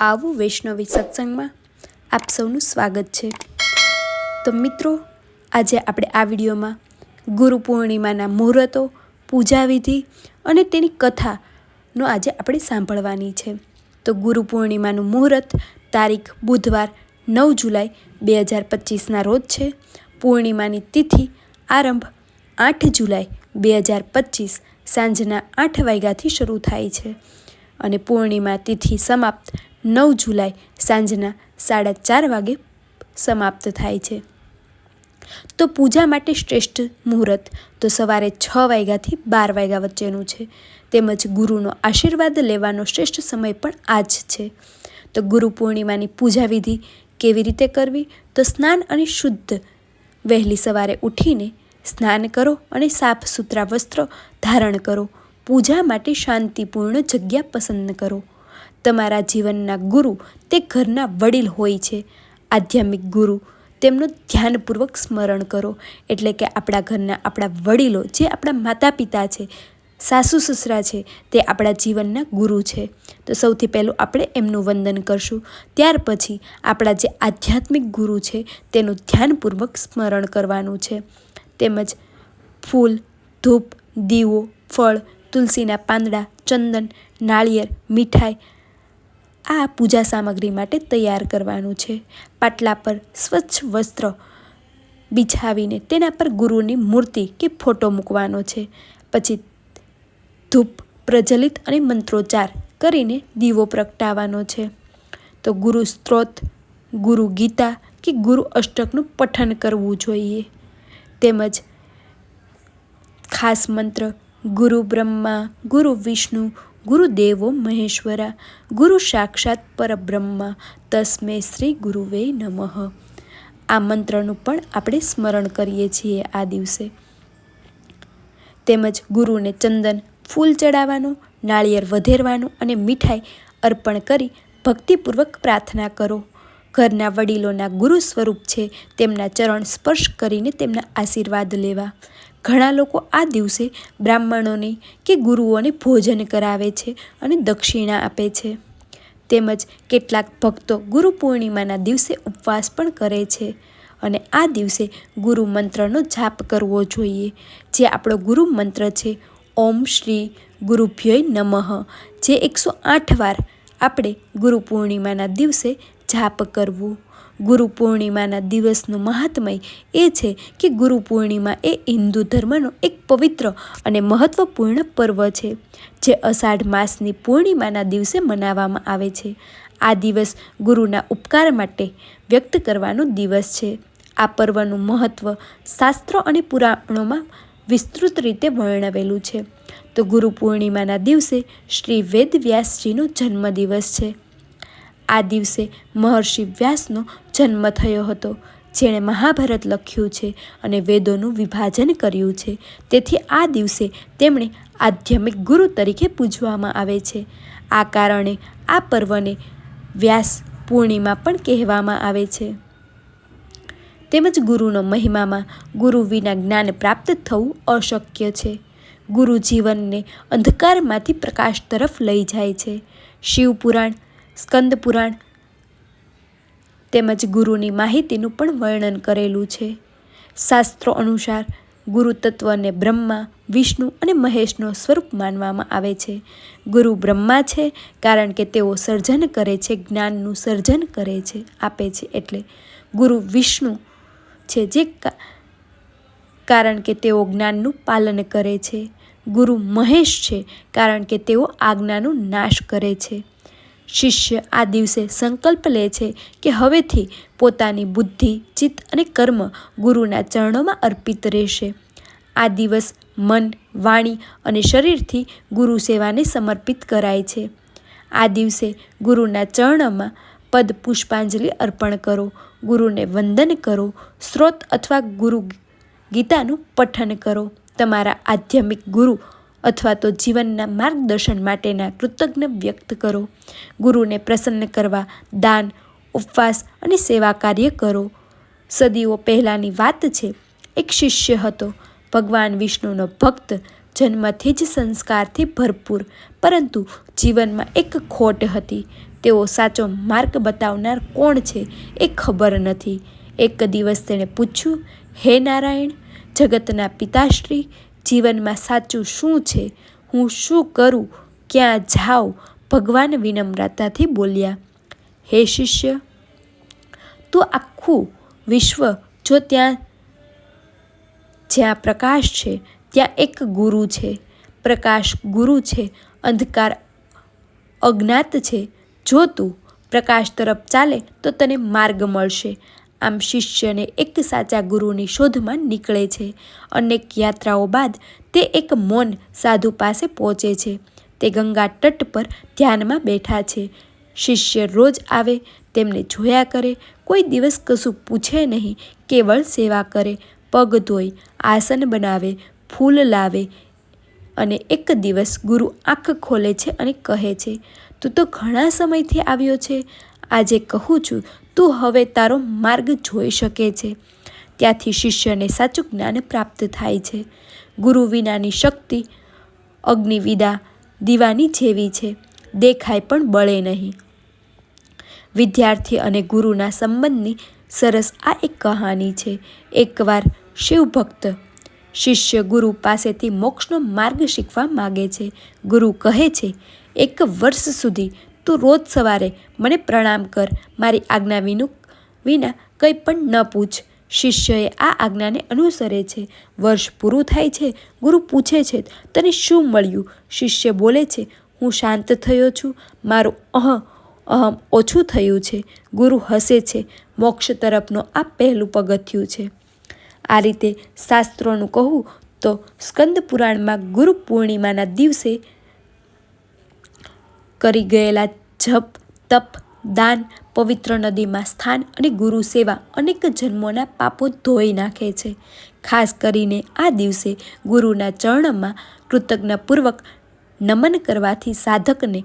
આવું વૈષ્ણવી સત્સંગમાં આપ સૌનું સ્વાગત છે. તો મિત્રો, આજે આપણે આ વિડીયોમાં ગુરુ પૂર્ણિમાના મુહૂર્તો, પૂજા વિધિ અને તેની કથાનો આજે આપણે સાંભળવાની છે. તો ગુરુ પૂર્ણિમાનું મુહૂર્ત તારીખ બુધવાર નવ જુલાઈ બે હજાર પચીસના રોજ છે. પૂર્ણિમાની તિથિ આરંભ આઠ જુલાઈ બે હજાર પચીસ સાંજના આઠ વાગ્યાથી શરૂ થાય છે. અને પૂર્ણિમા તિથિ સમાપ્ત નવ જુલાઈ સાંજના સાડા ચાર વાગે સમાપ્ત થાય છે. તો પૂજા માટે શ્રેષ્ઠ મુહૂર્ત તો સવારે છ વાગ્યાથી બાર વાગ્યા વચ્ચેનું છે. તેમજ ગુરુનો આશીર્વાદ લેવાનો શ્રેષ્ઠ સમય પણ આ જ છે. તો ગુરુ પૂર્ણિમાની પૂજા વિધિ કેવી રીતે કરવી? તો સ્નાન અને શુદ્ધ વહેલી સવારે ઉઠીને સ્નાન કરો અને સાફ સુથરા વસ્ત્રો ધારણ કરો. પૂજા માટે શાંતિપૂર્ણ જગ્યા પસંદ કરો. તમારા જીવનના ગુરુ તે ઘરના વડીલ હોય છે. આધ્યાત્મિક ગુરુ, તેમનું ધ્યાનપૂર્વક સ્મરણ કરો. એટલે કે આપણા ઘરના આપણા વડીલો જે આપણા માતા પિતા છે, સાસુ સસરા છે, તે આપણા જીવનના ગુરુ છે. તો સૌથી પહેલું આપણે એમનું વંદન કરશું. ત્યાર પછી આપણા જે આધ્યાત્મિક ગુરુ છે, તેનું ધ્યાનપૂર્વક સ્મરણ કરવાનું છે. તેમજ ફૂલ, ધૂપ, દીવો, ફળ, તુલસીના પાંદડા, ચંદન, નાળિયેર, મીઠાઈ આ પૂજા સામગ્રી માટે તૈયાર કરવાનું છે. પાટલા પર સ્વચ્છ વસ્ત્ર બિછાવીને તેના પર ગુરુની મૂર્તિ કે ફોટો મૂકવાનો છે. પછી ધૂપ પ્રજ્વલિત અને મંત્રોચ્ચાર કરીને દીવો પ્રગટાવવાનો છે. તો ગુરુ સ્ત્રોત, ગુરુ ગીતા કે ગુરુ અષ્ટકનું પઠન કરવું જોઈએ. તેમજ ખાસ મંત્ર, ગુરુ બ્રહ્મા, ગુરુ વિષ્ણુ ગુરુદેવો મહેશ્વરા, ગુરુ સાક્ષાત પરબ્રહ્મા, તસ્મે શ્રી ગુરુવે નમઃ. આ મંત્રનું પણ આપણે સ્મરણ કરીએ છીએ આ દિવસે. તેમજ ગુરુને ચંદન, ફૂલ ચડાવવાનું, નાળિયેર વધેરવાનું અને મીઠાઈ અર્પણ કરી ભક્તિપૂર્વક પ્રાર્થના કરો. ઘરના વડીલોના ગુરુ સ્વરૂપ છે તેમના ચરણ સ્પર્શ કરીને તેમના આશીર્વાદ લેવા. ઘણા લોકો આ દિવસે બ્રાહ્મણોને કે ગુરુઓને ભોજન કરાવે છે અને દક્ષિણા આપે છે. તેમજ કેટલાક ભક્તો ગુરુ પૂર્ણિમાના દિવસે ઉપવાસ પણ કરે છે અને આ દિવસે ગુરુ મંત્રનો જાપ કરવો જોઈએ. જે આપણો ગુરુ મંત્ર છે, ઓમ શ્રી ગુરુભ્યય નમઃ, જે એકસો આઠ વાર આપણે ગુરુ પૂર્ણિમાના દિવસે જાપ કરવું. ગુરુ પૂર્ણિમાના દિવસનું મહાત્મય એ છે કે ગુરુ પૂર્ણિમા એ હિન્દુ ધર્મનો એક પવિત્ર અને મહત્વપૂર્ણ પર્વ છે, જે અષાઢ માસની પૂર્ણિમાના દિવસે મનાવવામાં આવે છે. આ દિવસ ગુરુના ઉપકાર માટે વ્યક્ત કરવાનો દિવસ છે. આ પર્વનું મહત્ત્વ શાસ્ત્રો અને પુરાણોમાં વિસ્તૃત રીતે વર્ણવેલું છે. તો ગુરુ પૂર્ણિમાના દિવસે શ્રી વેદવ્યાસજીનો જન્મદિવસ છે. આ દિવસે મહર્ષિ વ્યાસનો જન્મ થયો હતો, જેણે મહાભારત લખ્યું છે અને વેદોનું વિભાજન કર્યું છે. તેથી આ દિવસે તેમણે આધ્યાત્મિક ગુરુ તરીકે પૂજવામાં આવે છે. આ કારણે આ પર્વને વ્યાસ પૂર્ણિમા પણ કહેવામાં આવે છે. તેમજ ગુરુનો મહિમામાં ગુરુ વિના જ્ઞાન પ્રાપ્ત થવું અશક્ય છે. ગુરુ જીવનને અંધકારમાંથી પ્રકાશ તરફ લઈ જાય છે. શિવપુરાણ સ્કંદ પુરાણ તેમજ ગુરુની માહિતીનું પણ વર્ણન કરેલું છે. શાસ્ત્રો અનુસાર ગુરુ તત્વને બ્રહ્મા, વિષ્ણુ અને મહેશનો સ્વરૂપ માનવામાં આવે છે. ગુરુ બ્રહ્મા છે કારણ કે તેઓ સર્જન કરે છે, જ્ઞાનનું સર્જન કરે છે, આપે છે એટલે ગુરુ વિષ્ણુ છે જે કારણ કે તેઓ જ્ઞાનનું પાલન કરે છે. ગુરુ મહેશ છે કારણ કે તેઓ આજ્ઞાનું નાશ કરે છે. શિષ્ય આ દિવસે સંકલ્પ લે છે કે હવેથી પોતાની બુદ્ધિ, ચિત્ત અને કર્મ ગુરુના ચરણોમાં અર્પિત રહેશે. આ દિવસ મન, વાણી અને શરીરથી ગુરુ સેવાને સમર્પિત કરાય છે. આ દિવસે ગુરુના ચરણોમાં પદ પુષ્પાંજલિ અર્પણ કરો, ગુરુને વંદન કરો, સ્ત્રોત અથવા ગુરુ ગીતાનું પઠન કરો. તમારા આધ્યાત્મિક ગુરુ અથવા તો જીવનના માર્ગદર્શન માટેના કૃતજ્ઞ વ્યક્ત કરો. ગુરુને પ્રસન્ન કરવા, દાન, ઉપવાસ અને સેવા કાર્ય કરો. સદીઓ પહેલાંની વાત છે, એક શિષ્ય હતો. ભગવાન વિષ્ણુનો ભક્ત જન્મથી જ સંસ્કારથી ભરપૂર, પરંતુ જીવનમાં એક ખોટ હતી. તેઓ સાચો માર્ગ બતાવનાર કોણ છે એ ખબર નથી. એક દિવસ તેણે પૂછ્યું, હે નારાયણ, જગતના પિતાશ્રી જીવનમાં સાચું શું છે? હું શું કરું? ક્યાં જાઉં? ભગવાન વિનમ્રતાથી બોલ્યા, હે શિષ્ય, તું આખું વિશ્વ જો ત્યાં, જ્યાં પ્રકાશ છે, ત્યાં એક ગુરુ છે. પ્રકાશ ગુરુ છે, અંધકાર અજ્ઞાત છે. જો તું પ્રકાશ તરફ ચાલે, તો તને માર્ગ મળશે. આમ શિષ્યને એક સાચા ગુરુની શોધમાં નીકળે છે. અનેક યાત્રાઓ બાદ તે એક મૌન સાધુ પાસે પહોંચે છે. તે ગંગા તટ પર ધ્યાનમાં બેઠા છે. શિષ્ય રોજ આવે, તેમને જોયા કરે. કોઈ દિવસ કશું પૂછે નહીં, કેવળ સેવા કરે. પગ ધોઈ, આસન બનાવે, ફૂલ લાવે અને એક દિવસ ગુરુ આંખ ખોલે છે અને કહે છે, તું તો ઘણા સમયથી આવ્યો છે. આજે કહું છું, તું હવે તારો માર્ગ જોઈ શકે છે. ત્યાંથી શિષ્યને સાચું જ્ઞાન પ્રાપ્ત થાય છે. ગુરુ વિનાની શક્તિ, અગ્નિવિદા, દીવાની જેવી છે. દેખાય પણ બળે નહીં. વિદ્યાર્થી અને ગુરુના સંબંધની સરસ આ એક કહાની છે. એકવાર શિવભક્ત શિષ્ય ગુરુ પાસેથી મોક્ષનો માર્ગ શીખવા માગે છે. ગુરુ કહે છે, એક વર્ષ સુધી તું રોજ સવારે મને પ્રણામ કર. મારી આજ્ઞા વિનું, વિના કંઈ પણ ન પૂછ. શિષ્યએ આ આજ્ઞાને અનુસરે છે. વર્ષ પૂરું થાય છે. ગુરુ પૂછે છે, તને શું મળ્યું? શિષ્ય બોલે છે, હું શાંત થયો છું. મારું અહ, અહમ ઓછું થયું છે. ગુરુ હસે છે. મોક્ષ તરફનો આ પહેલું પગથિયું છે. આ રીતે શાસ્ત્રોનું કહું તો સ્કંદ પુરાણમાં ગુરુ પૂર્ણિમાના દિવસે કરી ગયેલા જપ, તપ, દાન, પવિત્ર નદીમાં સ્થાન અને ગુરુ સેવા અનેક જન્મોના પાપો ધોઈ નાખે છે. ખાસ કરીને આ દિવસે ગુરુના ચરણમાં કૃતજ્ઞપૂર્વક નમન કરવાથી સાધકને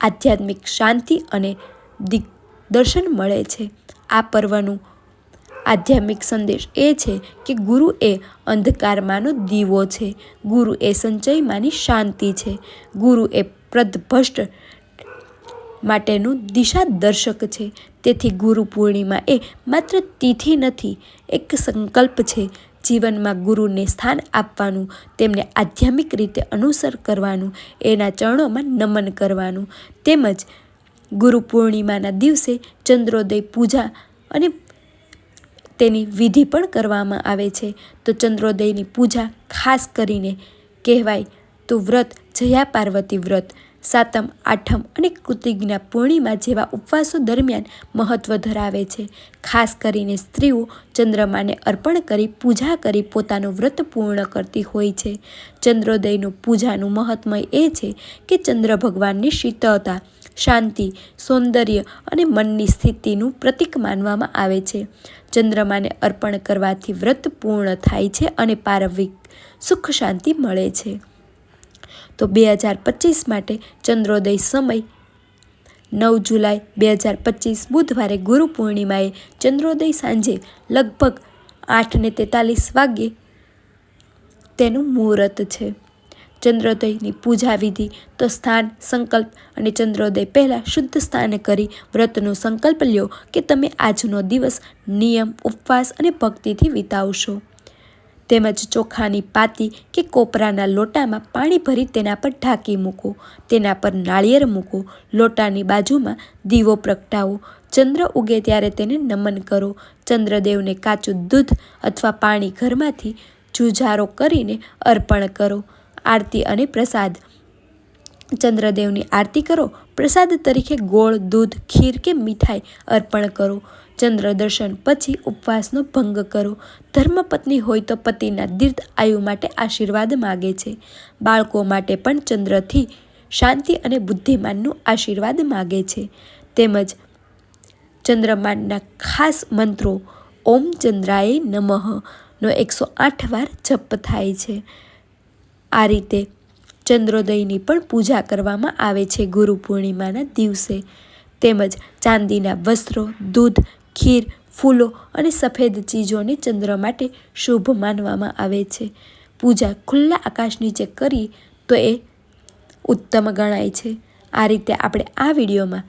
આધ્યાત્મિક શાંતિ અને દિગ્દર્શન મળે છે. આ પર્વનું આધ્યાત્મિક સંદેશ એ છે કે ગુરુ એ અંધકારમાંનો દીવો છે. ગુરુ એ સંચયમાંની શાંતિ છે. ગુરુ એ પ્રદભષ્ટ માટેનું દિશા દર્શક છે. તેથી ગુરુ પૂર્ણિમા એ માત્ર તિથિ નથી, એક સંકલ્પ છે. જીવનમાં ગુરુને સ્થાન આપવાનું, તેમને આધ્યાત્મિક રીતે અનુસર કરવાનું, એના ચરણોમાં નમન કરવાનું. તેમજ ગુરુ પૂર્ણિમાના દિવસે ચંદ્રોદય પૂજા અને તેની વિધિ પણ કરવામાં આવે છે. તો ચંદ્રોદયની પૂજા ખાસ કરીને કહેવાય તો વ્રત, જયા પાર્વતી વ્રત, સાતમ, આઠમ અને કૃતિજ્ઞા પૂર્ણિમા જેવા ઉપવાસો દરમિયાન મહત્ત્વ ધરાવે છે. ખાસ કરીને સ્ત્રીઓ ચંદ્રમાને અર્પણ કરી પૂજા કરી પોતાનું વ્રત પૂર્ણ કરતી હોય છે. ચંદ્રોદયનું પૂજાનું મહત્ત્વ એ છે કે ચંદ્ર ભગવાનની શીતળતા, શાંતિ, સૌંદર્ય અને મનની સ્થિતિનું પ્રતીક માનવામાં આવે છે. ચંદ્રમાને અર્પણ કરવાથી વ્રત પૂર્ણ થાય છે અને પારવિક સુખ શાંતિ મળે છે. તો બે હજાર પચીસ માટે ચંદ્રોદય સમય નવ જુલાઈ બે હજાર પચીસ બુધવારે ગુરુ પૂર્ણિમાએ ચંદ્રોદય સાંજે લગભગ આઠને તેતાલીસ વાગ્યે તેનું મુહૂર્ત છે. ચંદ્રોદયની પૂજા વિધિ તો સ્થાન, સંકલ્પ અને ચંદ્રોદય પહેલાં શુદ્ધ સ્થાન કરી વ્રતનો સંકલ્પ લ્યો કે તમે આજનો દિવસ નિયમ, ઉપવાસ અને ભક્તિથી વિતાવશો. તેમજ ચોખાની પાતી કે કોપરાના લોટામાં પાણી ભરી તેના પર ઢાંકી મૂકો તેના પર નાળિયેર મૂકો લોટાની બાજુમાં દીવો પ્રગટાવો. ચંદ્ર ઉગે ત્યારે તેને નમન કરો. ચંદ્રદેવને કાચું દૂધ અથવા પાણી ઘરમાંથી જુજારો કરીને અર્પણ કરો. આરતી અને પ્રસાદ. ચંદ્રદેવની આરતી કરો, પ્રસાદ તરીકે ગોળ, દૂધ, ખીર કે મીઠાઈ અર્પણ કરો. ચંદ્ર દર્શન પછી ઉપવાસનો ભંગ કરો. ધર્મપત્ની હોય તો પતિના દીર્ઘ આયુ માટે આશીર્વાદ માગે છે. બાળકો માટે પણ ચંદ્રથી શાંતિ અને બુદ્ધિમાનનું આશીર્વાદ માગે છે. તેમજ ચંદ્રમાનના ખાસ મંત્રો, ઓમ ચંદ્રાય નમઃ નો એકસો આઠ વાર જપ થાય છે. આ રીતે ચંદ્રોદયની પણ પૂજા કરવામાં આવે છે ગુરુ પૂર્ણિમાના દિવસે. તેમજ ચાંદીના વસ્ત્રો, દૂધ, ખીર, ફૂલો અને સફેદ ચીજોને ચંદ્ર માટે શુભ માનવામાં આવે છે. પૂજા ખુલ્લા આકાશ નીચે કરી તો એ ઉત્તમ ગણાય છે. આ રીતે આપણે આ વિડીયોમાં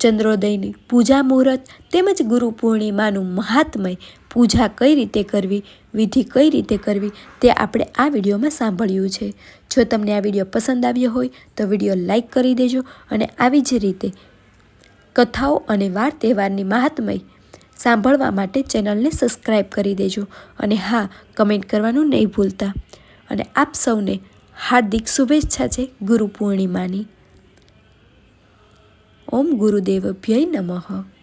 ચંદ્રોદયની પૂજા મુહૂર્ત તેમજ ગુરુ પૂર્ણિમાનું મહાત્મય પૂજા કઈ રીતે કરવી, વિધિ કઈ રીતે કરવી તે આપણે આ વિડીયોમાં સાંભળ્યું છે. જો તમને આ વીડિયો પસંદ આવ્યો હોય તો વીડિયો લાઇક કરી દેજો અને આવી જ રીતે કથાઓ અને વાર તહેવારની મહાત્મય સાંભળવા માટે ચેનલને સબસ્ક્રાઈબ કરી દેજો અને હા, કમેન્ટ કરવાનું નહીં ભૂલતા. અને આપ સૌને હાર્દિક શુભેચ્છા છે ગુરુ પૂર્ણિમાની. ઓમ ગુરુદેવભ્યય નમઃ.